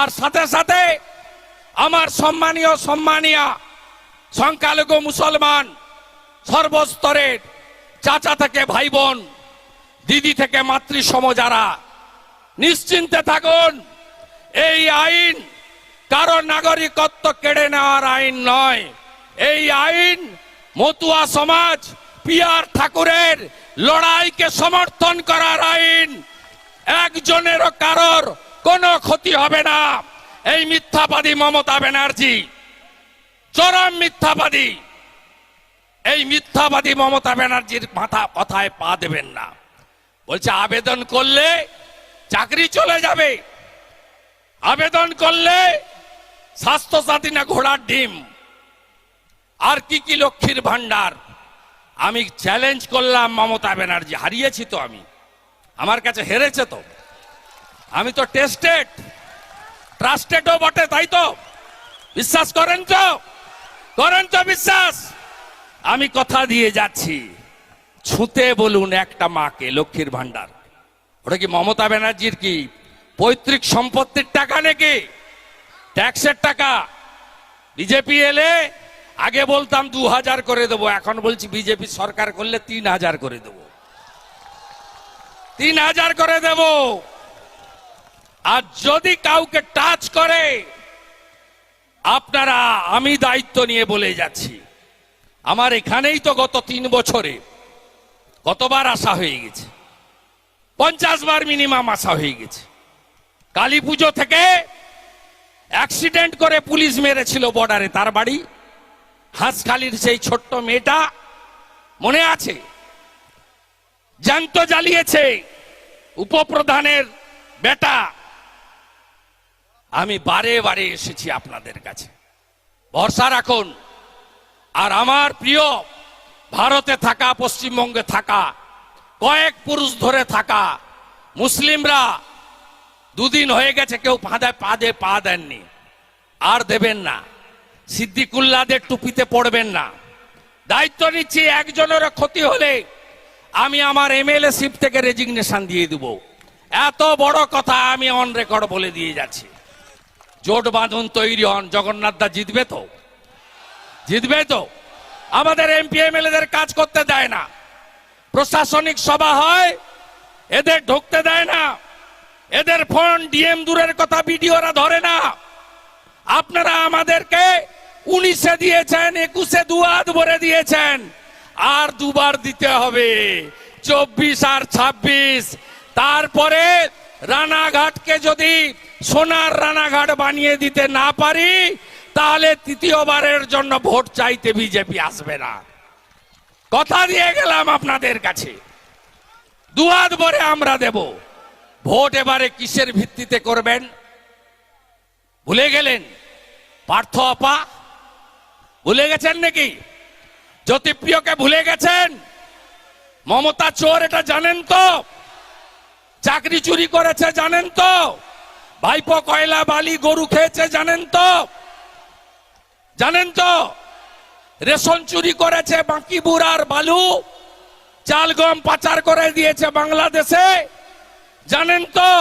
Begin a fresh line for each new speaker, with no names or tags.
আর সাথে সাথে আমার সম্মানীয় সম্মানিয়া সংখ্যালঘু মুসলমান সর্বস্তরের চাচা থেকে ভাই বোন দিদি থেকে মাতৃসম যারা, নিশ্চিন্তে থাকুন, এই আইন কারও নাগরিকত্ব কেড়ে নেওয়ার আইন নয়। এই আইন মতুয়া সমাজ, পিয়ার ঠাকুরের লড়াইকে সমর্থন করার আইন, একজনেরও কারোর কোনো ক্ষতি হবে না। এই মিথ্যাবাদী মমতা ব্যানার্জি, চরম মিথ্যাবাদী। এই মিথ্যাবাদী মমতা ব্যানার্জির মাথা কথায় পা দেবেন না। বলছে, আবেদন করলে চাকরি চলে যাবে। আবেদন করলে স্বাস্থ্য সাথী না ঘোড়ার ডিম। আর কি কি লক্ষ্মীর ভান্ডার আমি চ্যালেঞ্জ করলাম মমতা ব্যানার্জি, হারিয়েছি তো আমি। আমার কাছে হেরেছে তো। আমি তো টেস্টেড ট্রাস্টেডও বটে, তাই তো? বিশ্বাস করেন তো? করেন তো বিশ্বাস? আমি কথা দিয়ে যাচ্ছি। ছুঁতে বলুন একটা মাকে, লক্ষ্মীর ভান্ডার ওটা কি মমতা ব্যানার্জির কি? পৈতৃক সম্পত্তির টাকা নাকি? ট্যাক্সের টাকা? বিজেপি এলে আগে বলতাম দু হাজার করে দেবো, এখন বলছি বিজেপি সরকার করলে তিন হাজার করে দেবো। তিন হাজার করে দেব। আর যদি কাউকে টাচ করে, আপনারা আমি দায়িত্ব নিয়ে বলে যাচ্ছি। আমার এখানেই তো গত তিন বছরে কতবার আসা হয়ে গেছে। পঞ্চাশ বার মিনিমাম আসা হয়ে গেছে। কালী পুজো থেকে অ্যাক্সিডেন্ট করে পুলিশ মেরেছিল বর্ডারে তার বাড়ি। হাঁসখালির সেই ছোট্ট মেয়েটা মনে আছে? জ্যান্ত জ্বালিয়েছে উপপ্রধানের বেটা। আমি বারে বারে এসেছি আপনাদের কাছে। ভরসা রাখুন। আর আমার প্রিয়, ভারতে থাকা, পশ্চিমবঙ্গে থাকা, কয়েক পুরুষ ধরে থাকা মুসলিমরা দুদিন হয়ে গেছে কেউ পাদে পাদে পা দেননি। আর দেবেন না। সিদ্দিকুল্লাদের টুপিতে পড়বেন না। দায়িত্ব নিচ্ছি একজনের ক্ষতি হলে আমি আমার এমএলএ শিপ থেকে রেজিগনেশন দিয়ে দেব। এত বড় কথা আমি অন রেকর্ড বলে দিয়ে যাচ্ছি। জোট বাঁধন তৈরি হন, জগন্নাথ দা জিতবে তো। জিতবে তো। আমাদের এমপি, এমএলএদের কাজ করতে দেয় না। প্রশাসনিক সভা হয়, এদের ঢুকতে দেয় না। এদের ফোন ডিএম দূরের কথা ভিডিওরা ধরে না। আপনারা আমাদেরকে উনিশে দিয়েছেন, একুশে দুয়াদ ভরে দিয়েছেন। আর দুবার দিতে হবে, চব্বিশ আর ছাব্বিশ। তারপরে রানাঘাটকে যদি সোনার রানাঘাট বানিয়ে দিতে না পারি, তাহলে তৃতীয়বারের জন্য ভোট চাইতে বিজেপি আসবে না। কথা দিয়ে গেলাম আপনাদের কাছে। দুয়াদ ভরে আমরা দেব। ভোট এবারে কিসের ভিত্তিতে করবেন? ভুলে গেলেন? পার্থ আপা, ভুলে গেছেন নাকি? জ্যোতিপ্রিয়কে ভুলে গেছেন? মমতা চোর, এটা জানেন তো? চাকরি চুরি করেছে, জানেন তো? ভাইপো কয়লা বালি গরু খেয়েছে জানেন তো? জানেন তো? রেশন চুরি করেছে বাকি বুড়ার বালু, চাল গম পাচার করে দিয়েছে বাংলাদেশে। জানেন তো?